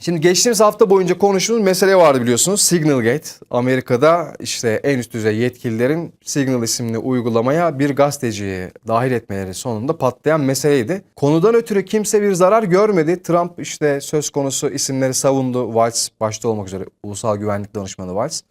Şimdi geçtiğimiz hafta boyunca konuştuğumuz mesele vardı biliyorsunuz. Signalgate. Amerika'da işte en üst düzey yetkililerin Signal isimli uygulamaya bir gazeteciyi dahil etmeleri sonunda patlayan meseleydi. Konudan ötürü kimse bir zarar görmedi. Trump işte söz konusu isimleri savundu. Waltz başta olmak üzere Ulusal Güvenlik Danışmanı Waltz.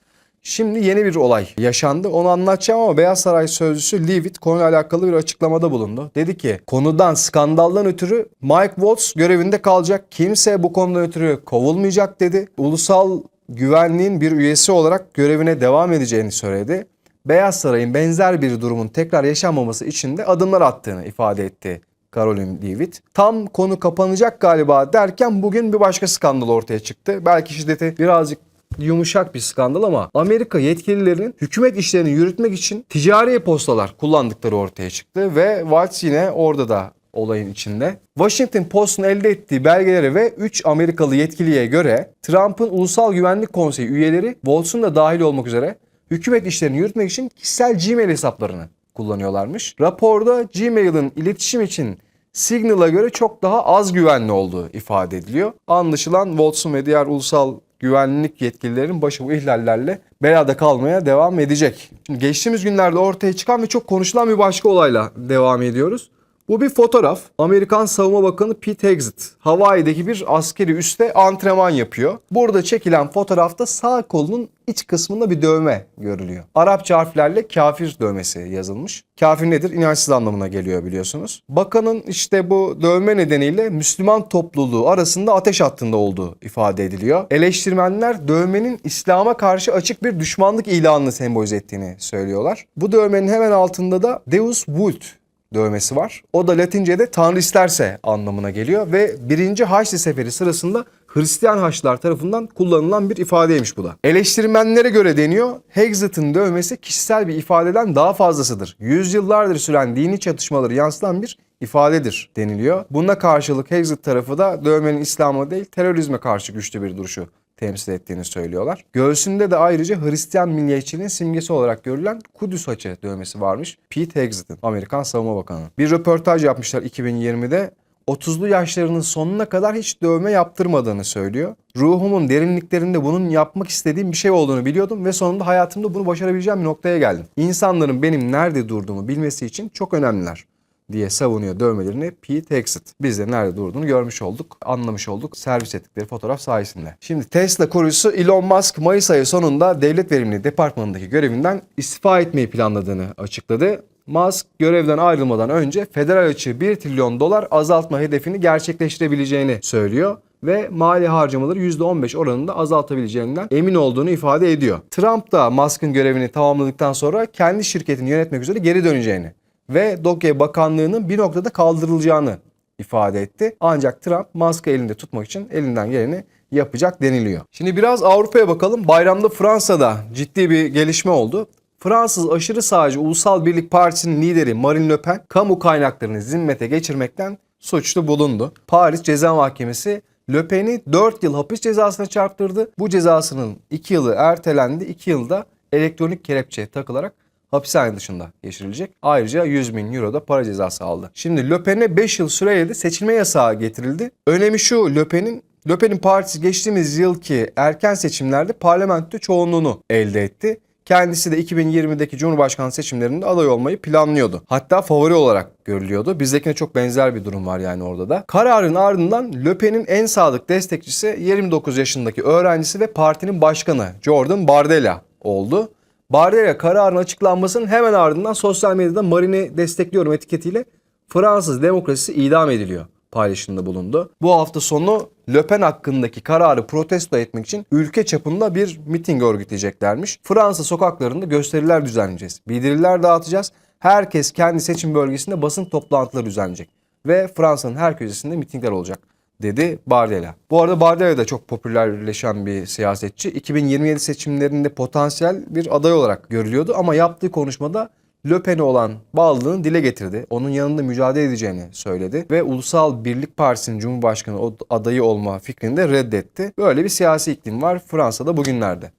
Şimdi yeni bir olay yaşandı. Onu anlatacağım ama Beyaz Saray sözcüsü Leavitt konuyla alakalı bir açıklamada bulundu. Dedi ki konudan skandaldan ötürü Mike Waltz görevinde kalacak. Kimse bu konudan ötürü kovulmayacak dedi. Ulusal güvenliğin bir üyesi olarak görevine devam edeceğini söyledi. Beyaz Saray'ın benzer bir durumun tekrar yaşanmaması için de adımlar attığını ifade etti. Caroline Leavitt. Tam konu kapanacak galiba derken bugün bir başka skandal ortaya çıktı. Belki şiddeti birazcık yumuşak bir skandal ama Amerika yetkililerinin hükümet işlerini yürütmek için ticari e-postalar kullandıkları ortaya çıktı ve Waltz yine orada da olayın içinde. Washington Post'un elde ettiği belgelere ve 3 Amerikalı yetkiliye göre Trump'ın Ulusal Güvenlik Konseyi üyeleri Waltz'un da dahil olmak üzere hükümet işlerini yürütmek için kişisel Gmail hesaplarını kullanıyorlarmış. Raporda Gmail'in iletişim için Signal'a göre çok daha az güvenli olduğu ifade ediliyor. Anlaşılan Waltz'un ve diğer ulusal güvenlik yetkililerin başı bu ihlallerle belada kalmaya devam edecek. Şimdi geçtiğimiz günlerde ortaya çıkan ve çok konuşulan bir başka olayla devam ediyoruz. Bu bir fotoğraf. Amerikan Savunma Bakanı Pete Hegseth Hawaii'deki bir askeri üste antrenman yapıyor. Burada çekilen fotoğrafta sağ kolunun iç kısmında bir dövme görülüyor. Arapça harflerle kafir dövmesi yazılmış. Kafir nedir? İnançsız anlamına geliyor biliyorsunuz. Bakanın işte bu dövme nedeniyle Müslüman topluluğu arasında ateş hattında olduğu ifade ediliyor. Eleştirmenler dövmenin İslam'a karşı açık bir düşmanlık ilanını sembolize ettiğini söylüyorlar. Bu dövmenin hemen altında da Deus Vult dövmesi var. O da Latince'de Tanrı isterse anlamına geliyor ve 1. Haçlı Seferi sırasında Hristiyan Haçlılar tarafından kullanılan bir ifadeymiş bu da. Eleştirmenlere göre deniyor, Hegseth'in dövmesi kişisel bir ifadeden daha fazlasıdır. Yüzyıllardır süren dini çatışmaları yansıtan bir ifadedir deniliyor. Buna karşılık Hegseth tarafı da dövmenin İslam'a değil terörizme karşı güçlü bir duruşu temsil ettiğini söylüyorlar. Göğsünde de ayrıca Hristiyan milliyetçiliğin simgesi olarak görülen Kudüs haçı dövmesi varmış. Pete Hegseth'in, Amerikan Savunma Bakanı. Bir röportaj yapmışlar 2020'de. 30'lu yaşlarının sonuna kadar hiç dövme yaptırmadığını söylüyor. Ruhumun derinliklerinde bunun yapmak istediğim bir şey olduğunu biliyordum ve sonunda hayatımda bunu başarabileceğim bir noktaya geldim. İnsanların benim nerede durduğumu bilmesi için çok önemliler diye savunuyor dövmelerini Pete Hegseth. Biz de nerede durduğunu görmüş olduk, anlamış olduk servis ettikleri fotoğraf sayesinde. Şimdi Tesla kurucusu Elon Musk Mayıs ayı sonunda Devlet Verimliliği Departmanı'ndaki görevinden istifa etmeyi planladığını açıkladı. Musk görevden ayrılmadan önce federal açığı 1 trilyon dolar azaltma hedefini gerçekleştirebileceğini söylüyor ve mali harcamaları %15 oranında azaltabileceğinden emin olduğunu ifade ediyor. Trump da Musk'ın görevini tamamladıktan sonra kendi şirketini yönetmek üzere geri döneceğini ve Doge Bakanlığı'nın bir noktada kaldırılacağını ifade etti. Ancak Trump Musk'ı elinde tutmak için elinden geleni yapacak deniliyor. Şimdi biraz Avrupa'ya bakalım. Bayramda Fransa'da ciddi bir gelişme oldu. Fransız aşırı sağcı Ulusal Birlik Partisi'nin lideri Marine Le Pen kamu kaynaklarını zimmete geçirmekten suçlu bulundu. Paris Ceza Mahkemesi Le Pen'i 4 yıl hapis cezasına çarptırdı. Bu cezasının 2 yılı ertelendi. 2 yılda elektronik kelepçe takılarak hapishane dışında geçirilecek. Ayrıca 100 bin euro da para cezası aldı. Şimdi Le Pen'e 5 yıl süreyle de seçilme yasağı getirildi. Önemi şu Le Pen'in Le Pen'in partisi geçtiğimiz yılki erken seçimlerde parlamento çoğunluğunu elde etti. Kendisi de 2020'deki Cumhurbaşkanı seçimlerinde aday olmayı planlıyordu. Hatta favori olarak görülüyordu. Bizdekine çok benzer bir durum var yani orada da. Kararın ardından Le Pen'in en sadık destekçisi 29 yaşındaki öğrencisi ve partinin başkanı Jordan Bardella oldu. Bardella kararın açıklanmasının hemen ardından sosyal medyada Marine'i destekliyorum etiketiyle Fransız demokrasisi idam ediliyor paylaşımında bulundu. Bu hafta sonu Le Pen hakkındaki kararı protesto etmek için ülke çapında bir miting örgütleyeceklermiş. Fransa sokaklarında gösteriler düzenleyeceğiz. Bildiriler dağıtacağız. Herkes kendi seçim bölgesinde basın toplantıları düzenleyecek. Ve Fransa'nın her köşesinde mitingler olacak dedi Bardella. Bu arada Bardella da çok popülerleşen bir siyasetçi. 2027 seçimlerinde potansiyel bir aday olarak görülüyordu ama yaptığı konuşmada Le Pen'e olan bağlılığını dile getirdi. Onun yanında mücadele edeceğini söyledi ve Ulusal Birlik Partisi'nin Cumhurbaşkanı adayı olma fikrini de reddetti. Böyle bir siyasi iklim var Fransa'da bugünlerde.